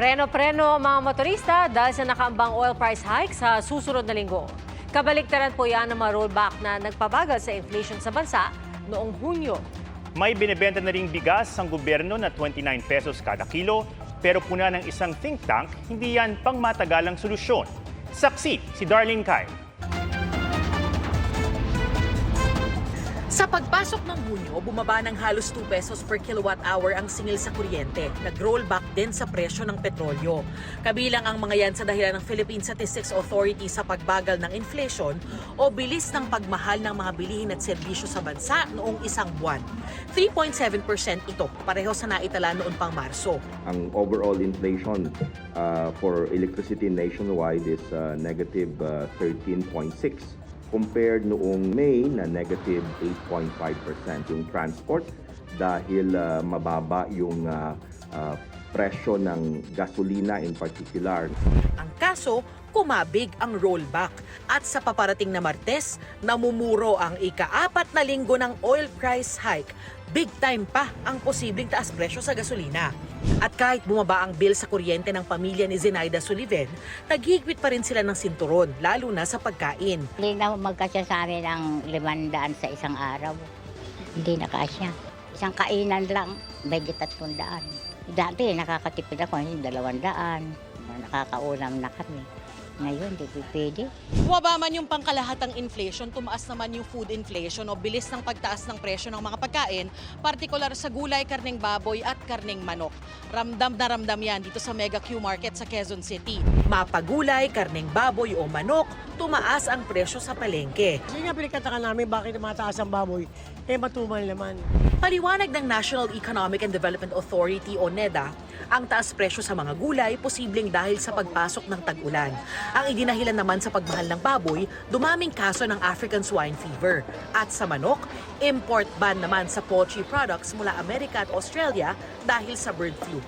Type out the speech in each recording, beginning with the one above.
Preno-preno mga motorista dahil sa nakaambang oil price hike sa susunod na linggo. Kabaliktaran po yan ng mga rollback na nagpabagal sa inflation sa bansa noong Hunyo. May binibenta na ring bigas ang gobyerno na 29 pesos kada kilo, pero puna ng isang think tank, hindi yan pangmatagalang solusyon. Saksi si Darlene Kai. Sa pagpasok ng Hunyo, bumaba ng halos 2 pesos per kilowatt hour ang singil sa kuryente. Nag-rollback din sa presyo ng petrolyo. Kabilang ang mga yan sa dahilan ng Philippine Statistics Authority sa pagbagal ng inflation o bilis ng pagmahal ng mga bilihin at serbisyo sa bansa noong isang buwan. 3.7% ito, pareho sa naitala noon pang Marso. ang overall inflation uh, for electricity nationwide is uh, negative uh, 13.6 compared noong May na negative 8.5% yung transport dahil uh, mababa yung uh, uh, presyo ng gasolina in particular. Ang kaso, kumabig ang rollback. At sa paparating na Martes, namumuro ang ika-apat na linggo ng oil price hike. Big time pa ang posibleng taas presyo sa gasolina. At kahit bumaba ang bill sa kuryente ng pamilya ni Zenaida Sullivan, naghigwit pa rin sila ng sinturon, lalo na sa pagkain. Hindi na magkasya sa amin ng limandaan sa isang araw. Hindi na kasya. Isang kainan lang, medyo tatlong. Dati nakakatipid ako, dalawang daan. Nakakaulam na kami. Ngayon, di po pwede. Bumaba man yung pangkalahatang inflation, tumaas naman yung food inflation o bilis ng pagtaas ng presyo ng mga pagkain, partikular sa gulay, karneng baboy at karneng manok. Ramdam na ramdam yan dito sa Mega Q Market sa Quezon City. Mapagulay, karneng baboy o manok, tumaas ang presyo sa palengke. Yun nga pinagtataka namin bakit mataas ang baboy, eh matumal naman. Paliwanag ng National Economic and Development Authority o NEDA, ang taas presyo sa mga gulay posibleng dahil sa pagpasok ng tag-ulan. Ang idinahilan naman sa pagmahal ng baboy, dumaming kaso ng African swine fever. At sa manok, import ban naman sa poultry products mula Amerika at Australia dahil sa bird flu.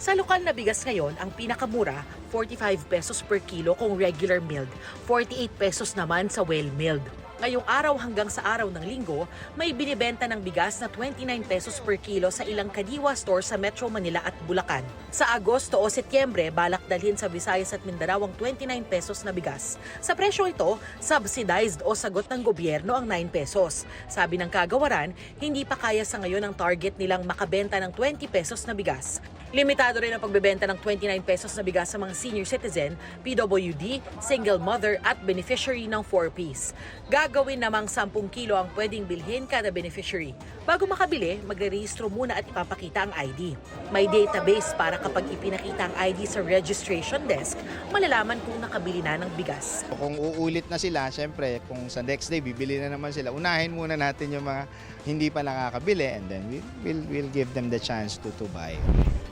Sa lokal na bigas ngayon, ang pinakamura, 45 pesos per kilo kung regular milled, 48 pesos naman sa well milled. Ngayong araw hanggang sa araw ng linggo, may binibenta ng bigas na 29 pesos per kilo sa ilang kadiwa store sa Metro Manila at Bulacan. Sa Agosto o Setyembre, balak dalhin sa Visayas at Mindanao ang 29 pesos na bigas. Sa presyo ito, subsidized o sagot ng gobyerno ang 9 pesos. Sabi ng kagawaran, hindi pa kaya sa ngayon ang target nilang makabenta ng 20 pesos na bigas. Limitado rin ang pagbebenta ng 29 pesos na bigas sa mga senior citizen, PWD, single mother at beneficiary ng 4-piece. Gagawin namang 10 kilo ang pwedeng bilhin kada beneficiary. Bago makabili, magre-rehistro muna at ipapakita ang ID. May database para kapag ipinakita ang ID sa registration desk, malalaman kung nakabili na ng bigas. Kung uulit na sila, syempre, kung sa next day, bibili na naman sila. Unahin muna natin yung mga hindi pa nakakabili and then we, we'll, we'll give them the chance to, to buy.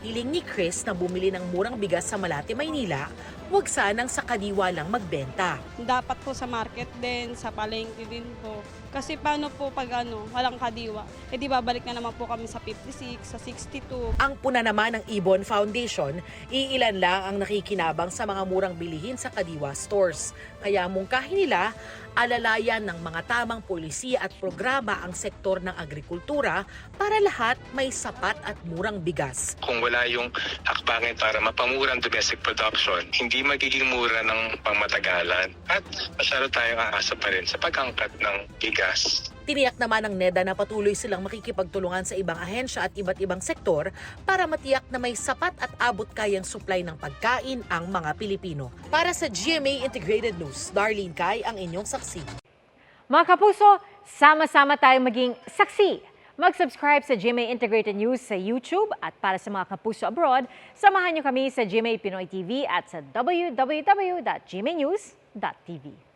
Hiling ni Chris na bumili ng murang bigas sa Malate, Maynila, huwag sanang sa kadiwa lang magbenta. dapat po sa market din, sa palengke din po. Kasi paano po pag ano, walang kadiwa? E di babalik na naman po kami sa 56, sa 62. Ang puna naman ng Ibon Foundation, iilan lang ang nakikinabang sa mga murang bilihin sa Kadiwa stores. Kaya mungkahin nila, alalayan ng mga tamang polisiya at programa ang sektor ng agrikultura para lahat may sapat at murang bigas. kung wala yung hakbangin para mapamura ang domestic production, hindi magiging mura ng pangmatagalan. At masyado tayong aasa pa rin sa pag-angkat ng bigas. Tiniyak naman ng NEDA na patuloy silang makikipagtulungan sa ibang ahensya at iba't ibang sektor para matiyak na may sapat at abot kayang supply ng pagkain ang mga Pilipino. Para sa GMA Integrated News, Darlene Kai ang inyong saksi. Mga kapuso, sama-sama tayong maging saksi. Mag-subscribe sa GMA Integrated News sa YouTube at para sa mga kapuso abroad, samahan niyo kami sa GMA Pinoy TV at sa www.gmanews.tv.